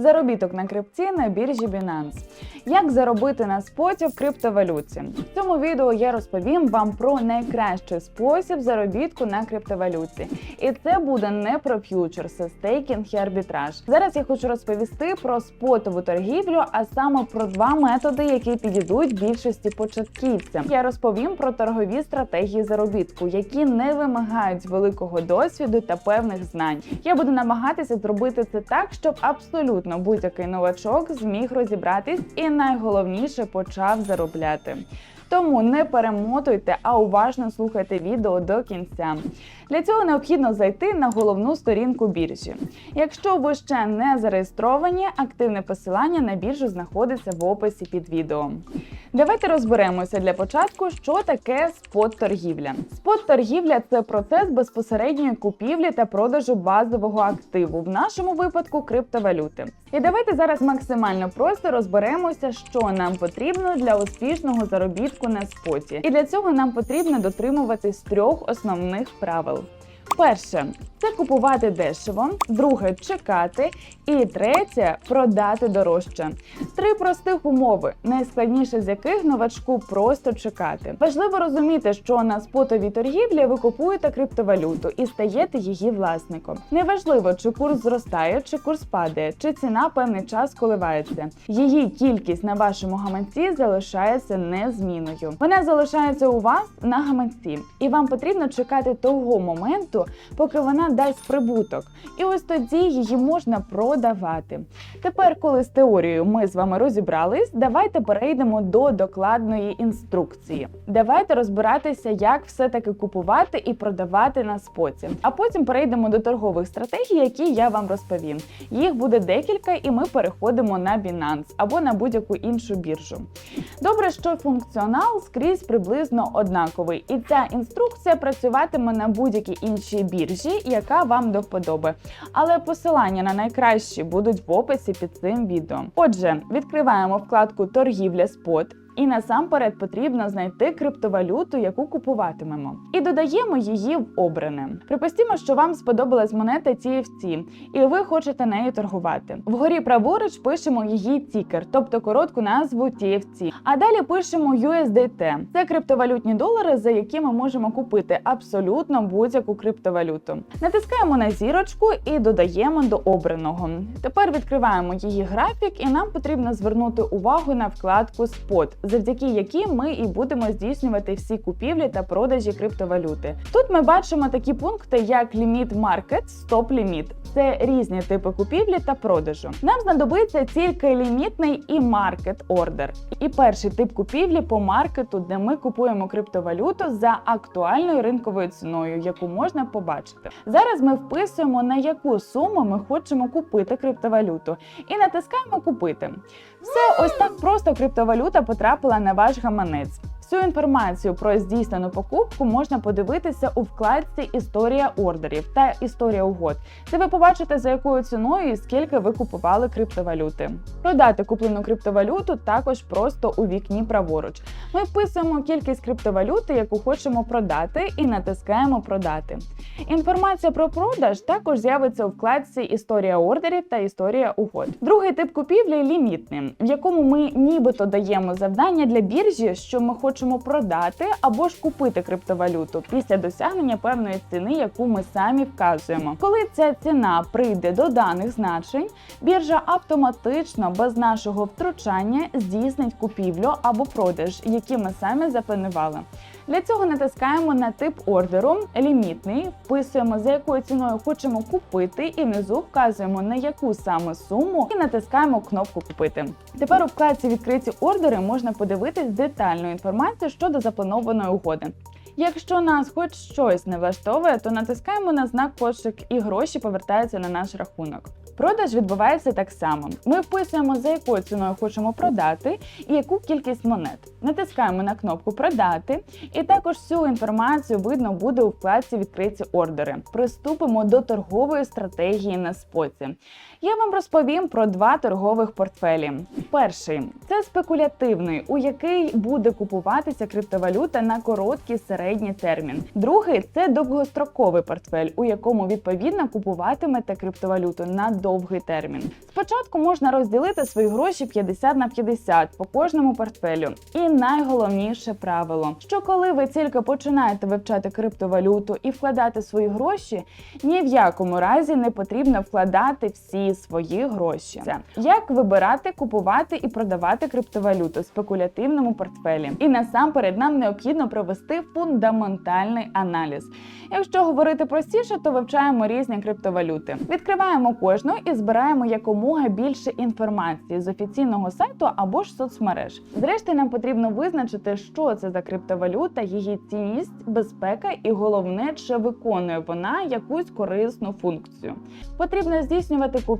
Заробіток на крипті на біржі Binance. Як заробити на споті в криптовалюті? В цьому відео я розповім вам про найкращий спосіб заробітку на криптовалюті. І це буде не про ф'ючерси, стейкінг і арбітраж. Зараз я хочу розповісти про спотову торгівлю, а саме про два методи, які підійдуть більшості початківцям. Я розповім про торгові стратегії заробітку, які не вимагають великого досвіду та певних знань. Я буду намагатися зробити це так, щоб абсолютно будь-який новачок зміг розібратись і найголовніше почав заробляти. Тому не перемотуйте, а уважно слухайте відео до кінця. Для цього необхідно зайти на головну сторінку біржі. Якщо ви ще не зареєстровані, активне посилання на біржу знаходиться в описі під відео. Давайте розберемося для початку, що таке спот-торгівля. Спот-торгівля – це процес безпосередньої купівлі та продажу базового активу, в нашому випадку криптовалюти. І давайте зараз максимально просто розберемося, що нам потрібно для успішного заробітку на споті. І для цього нам потрібно дотримуватись трьох основних правил. Перше це купувати дешево, друге чекати, і третє продати дорожче. Три простих умови, найскладніше з яких новачку просто чекати. Важливо розуміти, що на спотовій торгівлі ви купуєте криптовалюту і стаєте її власником. Неважливо, чи курс зростає, чи курс падає, чи ціна певний час коливається. Її кількість на вашому гаманці залишається незмінною. Вона залишається у вас на гаманці, і вам потрібно чекати того моменту, поки вона дасть прибуток. І ось тоді її можна продавати. Тепер, коли з теорією ми з вами розібрались, давайте перейдемо до докладної інструкції. Давайте розбиратися, як все-таки купувати і продавати на споті. А потім перейдемо до торгових стратегій, які я вам розповім. Їх буде декілька, і ми переходимо на Binance або на будь-яку іншу біржу. Добре, що функціонал скрізь приблизно однаковий, і ця інструкція працюватиме на будь-якій іншій біржі, яка вам до вподоби. Але посилання на найкращі будуть в описі під цим відео. Отже, відкриваємо вкладку Торгівля спот. І насамперед потрібно знайти криптовалюту, яку купуватимемо, і додаємо її в обране. Припустімо, що вам сподобалась монета TFT, і ви хочете нею торгувати. Вгорі праворуч пишемо її тікер, тобто коротку назву TFT. А далі пишемо USDT. Це криптовалютні долари, за які ми можемо купити абсолютно будь-яку криптовалюту. Натискаємо на зірочку і додаємо до обраного. Тепер відкриваємо її графік, і нам потрібно звернути увагу на вкладку Spot завдяки якій ми і будемо здійснювати всі купівлі та продажі криптовалюти. Тут ми бачимо такі пункти, як ліміт маркет, стоп ліміт. Це різні типи купівлі та продажу. Нам знадобиться тільки лімітний і маркет ордер. І перший тип купівлі по маркету, де ми купуємо криптовалюту за актуальною ринковою ціною, яку можна побачити. Зараз ми вписуємо на яку суму ми хочемо купити криптовалюту і натискаємо купити. Все ось так просто криптовалюта потрапила на ваш гаманець. Всю інформацію про здійснену покупку можна подивитися у вкладці Історія ордерів та історія угод, де ви побачите за якою ціною і скільки ви купували криптовалюти. Продати куплену криптовалюту також просто у вікні праворуч. Ми вписуємо кількість криптовалюти, яку хочемо продати, і натискаємо Продати. Інформація про продаж також з'явиться у вкладці Історія ордерів та історія угод. Другий тип купівлі лімітний, в якому ми нібито даємо завдання для біржі, що ми хочемо продати або ж купити криптовалюту після досягнення певної ціни, яку ми самі вказуємо. Коли ця ціна прийде до даних значень, біржа автоматично без нашого втручання здійснить купівлю або продаж, які ми самі запланували. Для цього натискаємо на тип ордеру лімітний, вписуємо за якою ціною хочемо купити, і внизу вказуємо на яку саме суму і натискаємо кнопку Купити. Тепер у вкладці відкриті ордери можна подивитись детальну інформацію щодо запланованої угоди. Якщо нас хоч щось не влаштовує, то натискаємо на знак пошук і гроші повертаються на наш рахунок. Продаж відбувається так само. Ми вписуємо, за якою ціною хочемо продати і яку кількість монет. Натискаємо на кнопку Продати, і також всю інформацію видно буде у вкладці Відкриті ордери. Приступимо до торгової стратегії на споті. Я вам розповім про два торгових портфелі. Перший це спекулятивний, у який буде купуватися криптовалюта на короткий середній термін. Другий це довгостроковий портфель, у якому відповідно купуватимете криптовалюту на довгий термін. Спочатку можна розділити свої гроші 50 на 50 по кожному портфелю. І найголовніше правило, що коли ви тільки починаєте вивчати криптовалюту і вкладати свої гроші, ні в якому разі не потрібно вкладати всі свої гроші. Це як вибирати, купувати і продавати криптовалюту в спекулятивному портфелі. І насамперед нам необхідно провести фундаментальний аналіз. Якщо говорити простіше, то вивчаємо різні криптовалюти, відкриваємо кожну і збираємо якомога більше інформації з офіційного сайту або ж соцмереж. Зрештою, нам потрібно визначити, що це за криптовалюта, її цінність, безпека і головне, чи виконує вона якусь корисну функцію. Потрібно здійснювати купівлю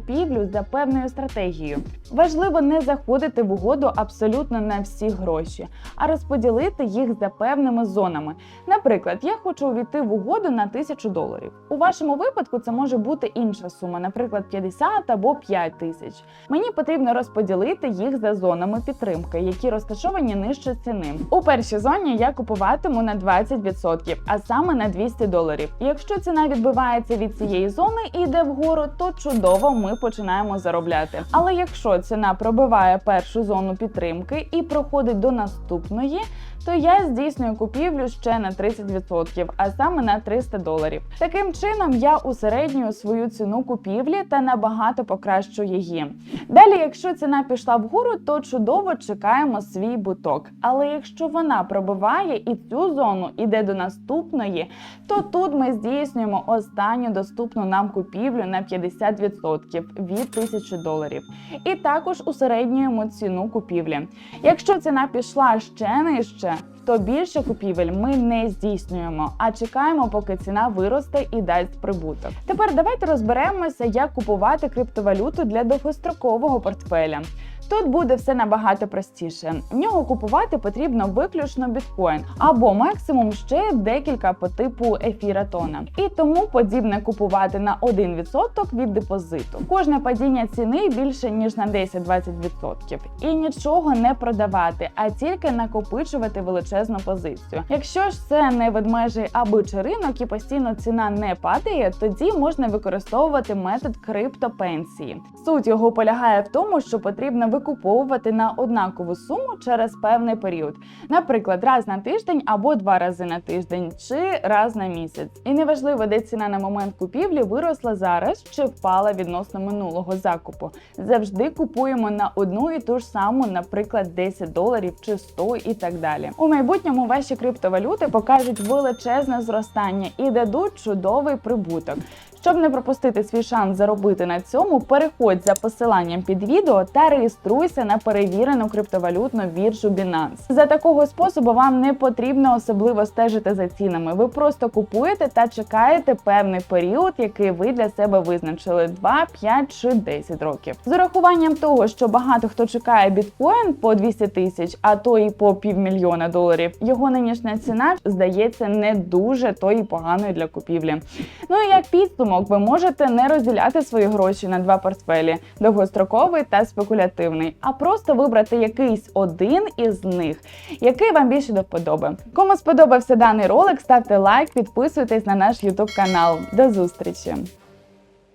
за певною стратегією. Важливо не заходити в угоду абсолютно на всі гроші, а розподілити їх за певними зонами. Наприклад, я хочу увійти в угоду на 1000 доларів. У вашому випадку це може бути інша сума, наприклад, 50 або 5 тисяч. Мені потрібно розподілити їх за зонами підтримки, які розташовані нижче ціни. У першій зоні я купуватиму на 20%, а саме на 200 доларів. Якщо ціна відбивається від цієї зони і йде вгору, то чудово ми починаємо заробляти. Але якщо ціна пробиває першу зону підтримки і проходить до наступної, то я здійснюю купівлю ще на 30%, а саме на 300 доларів. Таким чином я усереднюю свою ціну купівлі та набагато покращу її. Далі, якщо ціна пішла вгору, то чудово чекаємо свій буток. Але якщо вона пробиває і цю зону іде до наступної, то тут ми здійснюємо останню доступну нам купівлю на 50% від 1000 доларів. І також усереднюємо ціну купівлі. Якщо ціна пішла ще нижче, то більше купівель ми не здійснюємо, а чекаємо, поки ціна виросте і дасть прибуток. Тепер давайте розберемося, як купувати криптовалюту для довгострокового портфеля. Тут буде все набагато простіше. В нього купувати потрібно виключно біткоін або максимум ще декілька по типу ефіра тона. І тому подібне купувати на 1% від депозиту. Кожне падіння ціни більше ніж на 10-20%. І нічого не продавати, а тільки накопичувати величезну позицію. Якщо ж це не ведмежий аби чи ринок і постійно ціна не падає, тоді можна використовувати метод криптопенсії. Суть його полягає в тому, що потрібно викуповувати на однакову суму через певний період, наприклад, раз на тиждень або два рази на тиждень, чи раз на місяць. І неважливо, де ціна на момент купівлі виросла зараз чи впала відносно минулого закупу. Завжди купуємо на одну і ту ж саму, наприклад, 10 доларів чи 100 і так далі. У майбутньому ваші криптовалюти покажуть величезне зростання і дадуть чудовий прибуток. Щоб не пропустити свій шанс заробити на цьому, переходь за посиланням під відео та реєструйся на перевірену криптовалютну біржу Binance. За такого способу вам не потрібно особливо стежити за цінами. Ви просто купуєте та чекаєте певний період, який ви для себе визначили 2, 5 чи 10 років. З урахуванням того, що багато хто чекає біткоін по 200 тисяч, а то і по півмільйона доларів, його нинішня ціна здається не дуже то і поганою для купівлі. Ну і як підсумок, ви можете не розділяти свої гроші на два портфелі довгостроковий та спекулятивний, а просто вибрати якийсь один із них, який вам більше до вподоби. Кому сподобався даний ролик, ставте лайк, підписуйтесь на наш YouTube канал. До зустрічі!